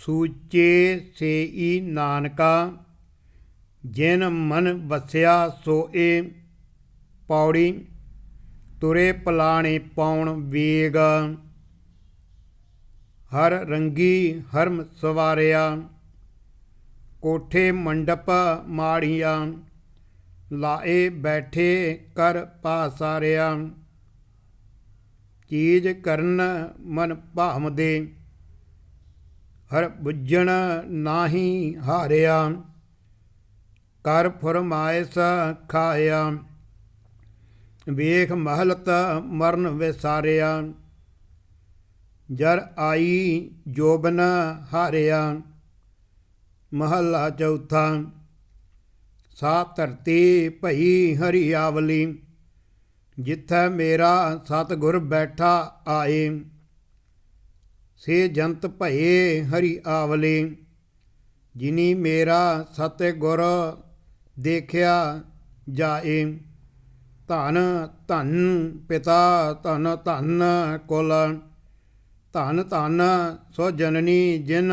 ਸੂਚੇ ਸੇਈ ਨਾਨਕਾ, ਜਿਨ ਮਨ ਵਸਿਆ ਸੋਏ ਪੌੜੀ, ਤੁਰੇ ਪਲਾਣੇ ਪਾਉਣ ਵੇਗ। ਹਰ ਰੰਗੀ ਹਰਮ ਸਵਾਰਿਆ, ਕੋਠੇ ਮੰਡਪ ਮਾੜੀਆਂ, ਲਾਏ ਬੈਠੇ ਕਰ ਪਾਸਾਰਿਆ। ਚੀਜ਼ ਕਰਨ ਮਨ ਭਾਮਦੇ ਹਰ ਬੁੱਝਣ ਨਾਹੀ ਹਾਰਿਆ, ਕਰ ਫਰਮਾਇਸ ਖਾਇਆ। ਵੇਖ ਮਹਲਤ ਮਰਨ ਵਿਸਾਰਿਆ, ਜਰ ਆਈ ਜੋਬਨ ਹਾਰਿਆ। ਮਹੱਲਾ ਚੌਥਾ, ਸਾ ਧਰਤੀ ਭਈ ਹਰੀਆਵਲੀ, ਜਿੱਥੈ ਮੇਰਾ ਸਤਿਗੁਰ ਬੈਠਾ ਆਏ। ਸੇ ਜੰਤ ਭਏ ਹਰੀ ਆਵਲੇ, ਜਿਨੀ ਮੇਰਾ ਸਤਿਗੁਰ ਦੇਖਿਆ ਜਾਏ। ਧਨ ਧਨ ਪਿਤਾ, ਧਨ ਧਨ ਕੁਲ, ਧਨ ਧਨ ਸੋ ਜਨਨੀ ਜਿਨ